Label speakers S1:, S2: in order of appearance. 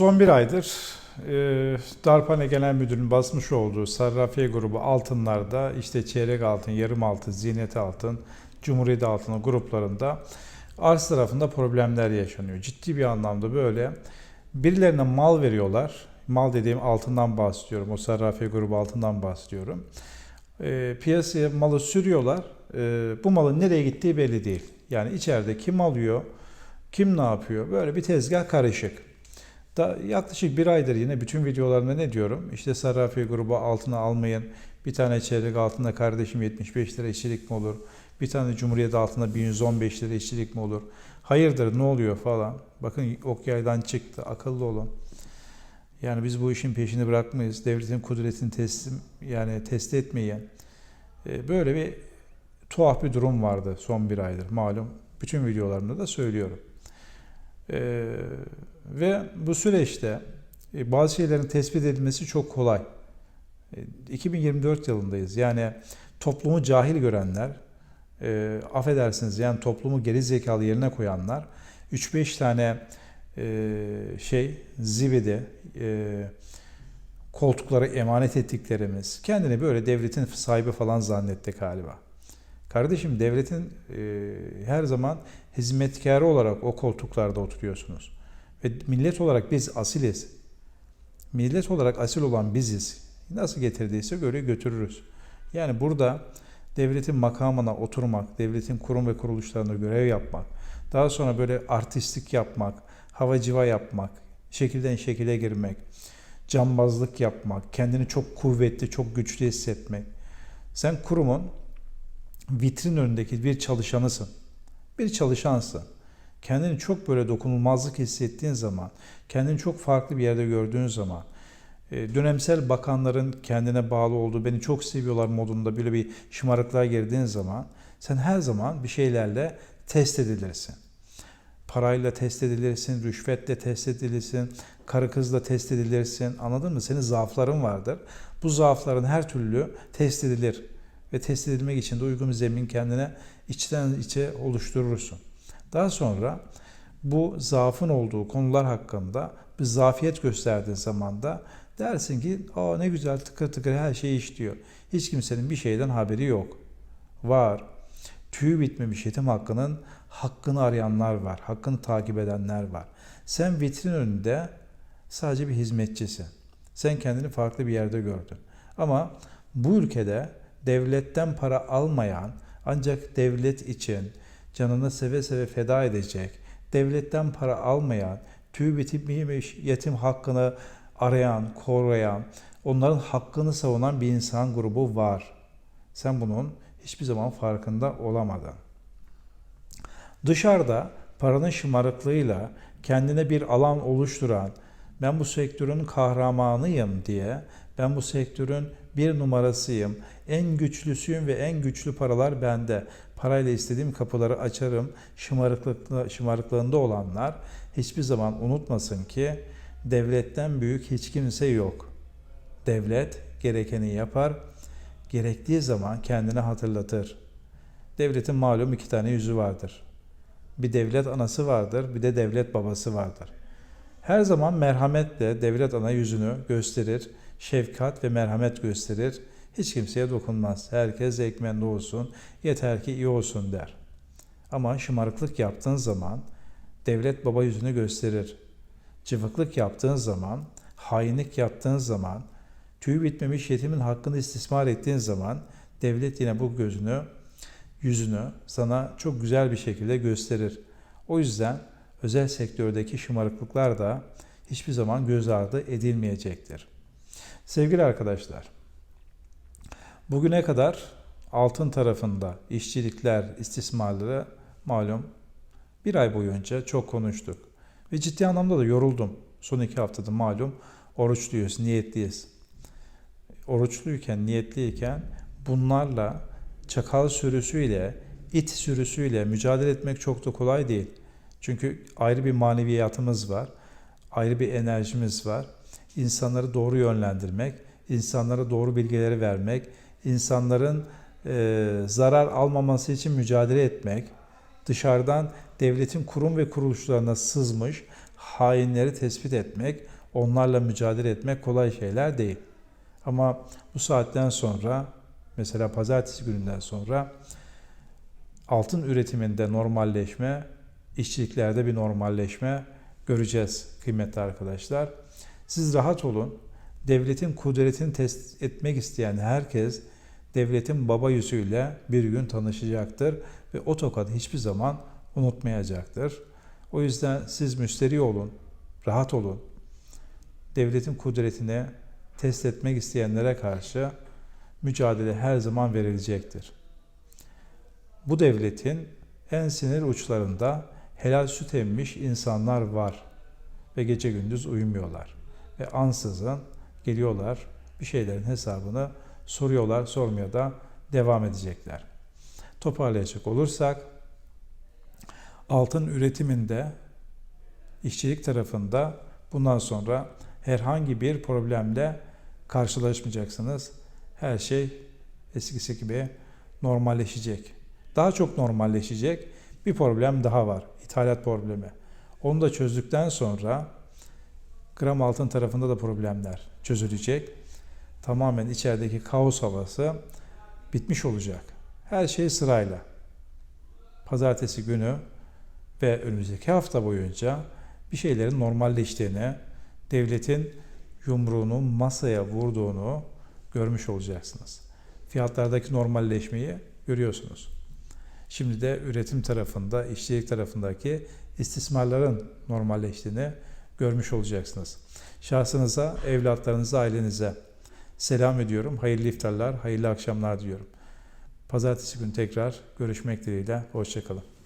S1: Son bir aydır e, Darphane Genel Müdürü'nün basmış olduğu Sarrafiye grubu altınlarda işte çeyrek altın, yarım altın, ziynet altın, Cumhuriyet altını gruplarında arz tarafında problemler yaşanıyor. Ciddi bir anlamda böyle birilerine mal veriyorlar. Mal dediğim altından bahsediyorum. O Sarrafiye grubu altından bahsediyorum. E, piyasaya malı sürüyorlar. E, bu malın nereye gittiği belli değil. Yani içeride kim alıyor, kim ne yapıyor? Böyle bir tezgah karışık. Da yaklaşık bir aydır yine bütün videolarımda ne diyorum? İşte Sarrafiye grubu altına almayın. Bir tane çeyrek altında kardeşim 75 lira işçilik mi olur? Bir tane Cumhuriyet altında 1115 lira işçilik mi olur? Hayırdır ne oluyor falan. Bakın ok yaydan çıktı. Akıllı olun. Yani biz bu işin peşini bırakmayız. Devletin kudretini teslim yani test etmeyen e, böyle bir tuhaf bir durum vardı son bir aydır malum. Bütün videolarımda da söylüyorum. Ee, ve bu süreçte e, bazı şeylerin tespit edilmesi çok kolay. E, 2024 yılındayız. Yani toplumu cahil görenler, e, affedersiniz yani toplumu geri zekalı yerine koyanlar 3-5 tane e, şey zibidi e, koltuklara emanet ettiklerimiz kendini böyle devletin sahibi falan zannetti galiba. Kardeşim devletin e, her zaman hizmetkarı olarak o koltuklarda oturuyorsunuz. Ve millet olarak biz asiliz. Millet olarak asil olan biziz. Nasıl getirdiyse göre götürürüz. Yani burada devletin makamına oturmak, devletin kurum ve kuruluşlarında görev yapmak, daha sonra böyle artistlik yapmak, havacıva yapmak, şekilden şekile girmek, cambazlık yapmak, kendini çok kuvvetli, çok güçlü hissetmek. Sen kurumun vitrin önündeki bir çalışanısın. Bir çalışansın. Kendini çok böyle dokunulmazlık hissettiğin zaman, kendini çok farklı bir yerde gördüğün zaman, e, dönemsel bakanların kendine bağlı olduğu, beni çok seviyorlar modunda böyle bir şımarıklığa girdiğin zaman, sen her zaman bir şeylerle test edilirsin. Parayla test edilirsin, rüşvetle test edilirsin, karı kızla test edilirsin. Anladın mı? Senin zaafların vardır. Bu zaafların her türlü test edilir ve test edilmek için de uygun bir zemin kendine içten içe oluşturursun. Daha sonra bu zaafın olduğu konular hakkında bir zafiyet gösterdiğin zaman da dersin ki Aa, ne güzel tıkır tıkır her şey işliyor. Hiç kimsenin bir şeyden haberi yok. Var. Tüyü bitmemiş yetim hakkının hakkını arayanlar var. Hakkını takip edenler var. Sen vitrin önünde sadece bir hizmetçisin. Sen kendini farklı bir yerde gördün. Ama bu ülkede devletten para almayan ancak devlet için canını seve seve feda edecek, devletten para almayan, tüy bitmiş yetim hakkını arayan, koruyan, onların hakkını savunan bir insan grubu var. Sen bunun hiçbir zaman farkında olamadın. Dışarıda paranın şımarıklığıyla kendine bir alan oluşturan, ben bu sektörün kahramanıyım diye, ben bu sektörün bir numarasıyım, en güçlüsüyüm ve en güçlü paralar bende. Parayla istediğim kapıları açarım. Şımarıklıkla, şımarıklığında olanlar hiçbir zaman unutmasın ki devletten büyük hiç kimse yok. Devlet gerekeni yapar, gerektiği zaman kendini hatırlatır. Devletin malum iki tane yüzü vardır. Bir devlet anası vardır, bir de devlet babası vardır. Her zaman merhametle devlet ana yüzünü gösterir, şefkat ve merhamet gösterir. Hiç kimseye dokunmaz. Herkes ekmeğinde olsun, yeter ki iyi olsun der. Ama şımarıklık yaptığın zaman devlet baba yüzünü gösterir. Cıvıklık yaptığın zaman, hainlik yaptığın zaman, tüy bitmemiş yetimin hakkını istismar ettiğin zaman devlet yine bu gözünü, yüzünü sana çok güzel bir şekilde gösterir. O yüzden özel sektördeki şımarıklıklar da hiçbir zaman göz ardı edilmeyecektir. Sevgili arkadaşlar, bugüne kadar altın tarafında işçilikler, istismarları malum bir ay boyunca çok konuştuk. Ve ciddi anlamda da yoruldum. Son iki haftada malum oruçluyuz, niyetliyiz. Oruçluyken, niyetliyken bunlarla çakal sürüsüyle, it sürüsüyle mücadele etmek çok da kolay değil. Çünkü ayrı bir maneviyatımız var, ayrı bir enerjimiz var. İnsanları doğru yönlendirmek, insanlara doğru bilgileri vermek, insanların e, zarar almaması için mücadele etmek, dışarıdan devletin kurum ve kuruluşlarına sızmış hainleri tespit etmek, onlarla mücadele etmek kolay şeyler değil. Ama bu saatten sonra mesela pazartesi gününden sonra altın üretiminde normalleşme, işçiliklerde bir normalleşme göreceğiz kıymetli arkadaşlar. Siz rahat olun. Devletin kudretini test etmek isteyen herkes devletin baba yüzüyle bir gün tanışacaktır ve o tokadı hiçbir zaman unutmayacaktır. O yüzden siz müsteri olun, rahat olun. Devletin kudretini test etmek isteyenlere karşı mücadele her zaman verilecektir. Bu devletin en sinir uçlarında helal süt emmiş insanlar var ve gece gündüz uyumuyorlar ve ansızın geliyorlar bir şeylerin hesabını soruyorlar, sormaya da devam edecekler. Toparlayacak olursak altın üretiminde işçilik tarafında bundan sonra herhangi bir problemle karşılaşmayacaksınız. Her şey eskisi gibi normalleşecek. Daha çok normalleşecek. Bir problem daha var. İthalat problemi. Onu da çözdükten sonra gram altın tarafında da problemler çözülecek. Tamamen içerideki kaos havası bitmiş olacak. Her şey sırayla. Pazartesi günü ve önümüzdeki hafta boyunca bir şeylerin normalleştiğini, devletin yumruğunu masaya vurduğunu görmüş olacaksınız. Fiyatlardaki normalleşmeyi görüyorsunuz. Şimdi de üretim tarafında, işçilik tarafındaki istismarların normalleştiğini görmüş olacaksınız. Şahsınıza, evlatlarınıza, ailenize selam ediyorum. Hayırlı iftarlar, hayırlı akşamlar diliyorum. Pazartesi günü tekrar görüşmek dileğiyle. Hoşçakalın.